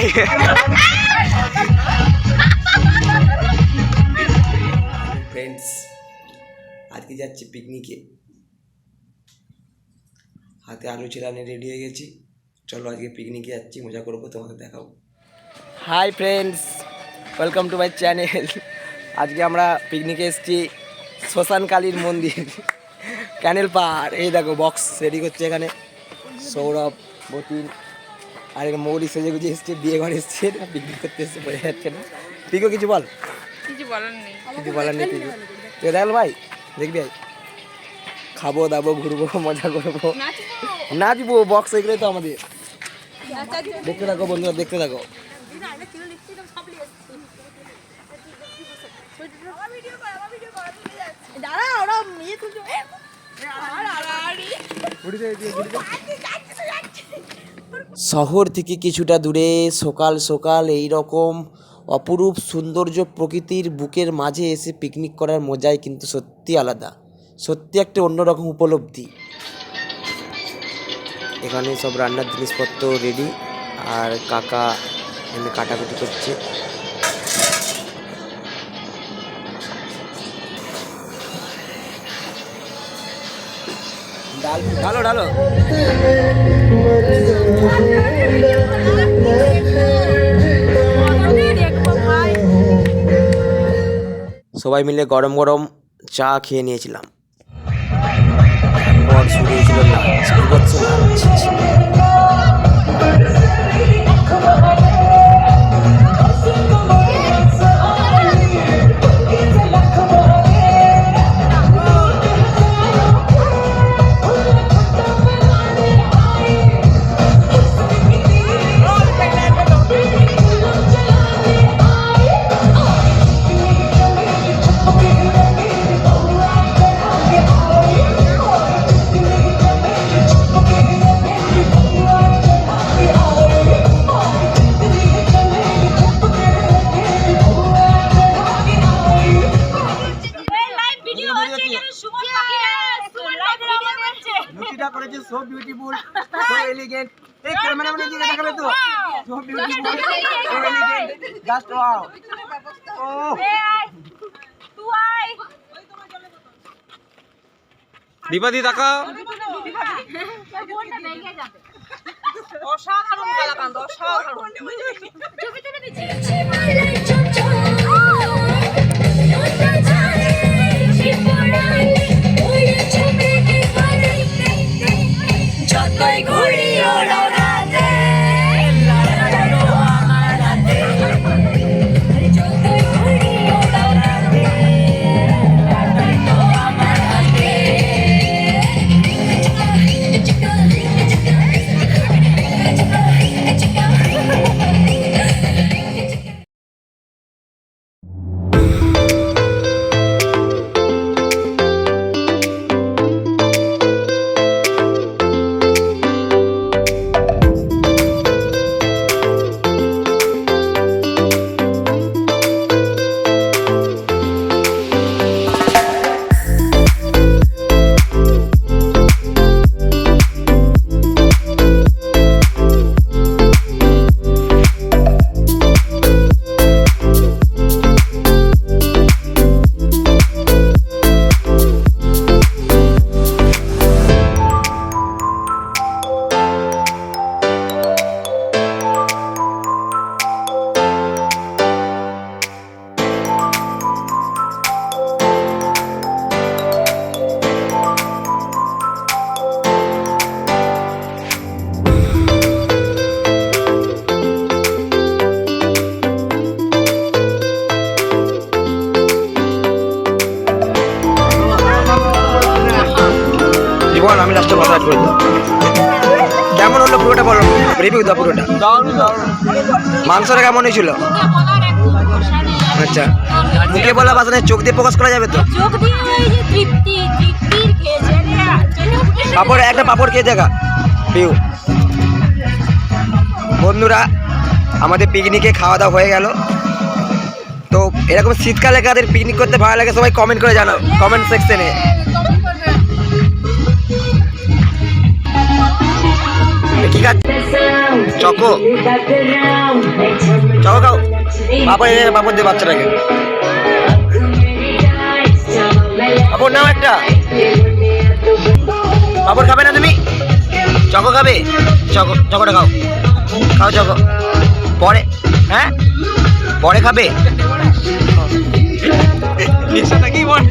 ভাই ফ্রেন্ডস আজকে যাচ্ছি পিকনিকে হাতে আলু চিরানে রেডি হয়ে গেছি। চলো আজকে পিকনিকে যাচ্ছি মজা করব তোমাকে দেখাবো। Hi friends welcome to my channel আজকে আমরা পিকনিকে এসেছি শ্মশান কালীর মন্দির ক্যানেল পাহাড় এই দেখো বক্স রেডি করছে এখানে। সৌরভ বতিন। আর এখানে মৌরি সেজে গুজে এসছে বিয়ে ঘরে এসছে পিকনিক করতে এসছে বোঝা যাচ্ছে না। পিকো কিছু বল? কিছু বলার নেই। কিছু বলার নেই পিকো তুই দেখল ভাই দেখবি ভাই খাব দাবো ঘুরবো মজা করব। নাচবো বক্স এগুলোই তো আমাদের। দেখতে থাকো বন্ধুরা দেখতে থাকো। দাঁড়া ওরা ইয়ে তুলছে। শহর থেকে কিছুটা দূরে সকাল সকাল এই রকম অপরূপ সৌন্দর্য প্রকৃতির বুকের মাঝে এসে পিকনিক করার মজাই কিন্তু সত্যি আলাদা। সত্যি একটা অন্যরকম উপলব্ধি। এখানে সব রান্নার জিনিসপত্র রেডি আর কাকা এখানে কাটাকুটি করছে। ঢালো ঢালো। সবাই মিলে গরম গরম চা খেয়ে নিয়েছিলাম। শুরু হয়েছিল লাঞ্চ। করেছে সো বিউটিফুল সো এলিগেন্ট এই ক্যামেরা মানে দিকে দেখাবে তো। So beautiful so elegant just wow ও দীপাদি তাকাও। অসাধারণ কালাকান্দ অসাধারণ। যতই জীবন আমি লাস্টে কথা করে দিলাম কেমন হলো পুরোটা বলো? রিভিউ দাও পুরোটা? মাংসটা কেমন হয়েছিল? আচ্ছা। মুখে বলা বাসনে চোখ দিয়ে প্রকাশ করা যাবে তো? পাপড় একটা পাপড় খেয়ে দেখা। পিউ বন্ধুরা আমাদের পিকনিকে খাওয়া দাওয়া হয়ে গেল। তো এরকম শীতকালে কাদের পিকনিক করতে ভালো লাগে সবাই কমেন্ট করে জানাও কমেন্ট সেকশনে কি কাজ চকো। চকো খাও। পাপড় এনে পাপড় দিয়ে বাচ্চাটাকে। পাপড় নাও একটা। পাপড় খাবে না তুমি? চকো খাবে? চকো, চকোটা খাও। খাও চকো। পরে হ্যাঁ? পরে খাবে? নাকি বল?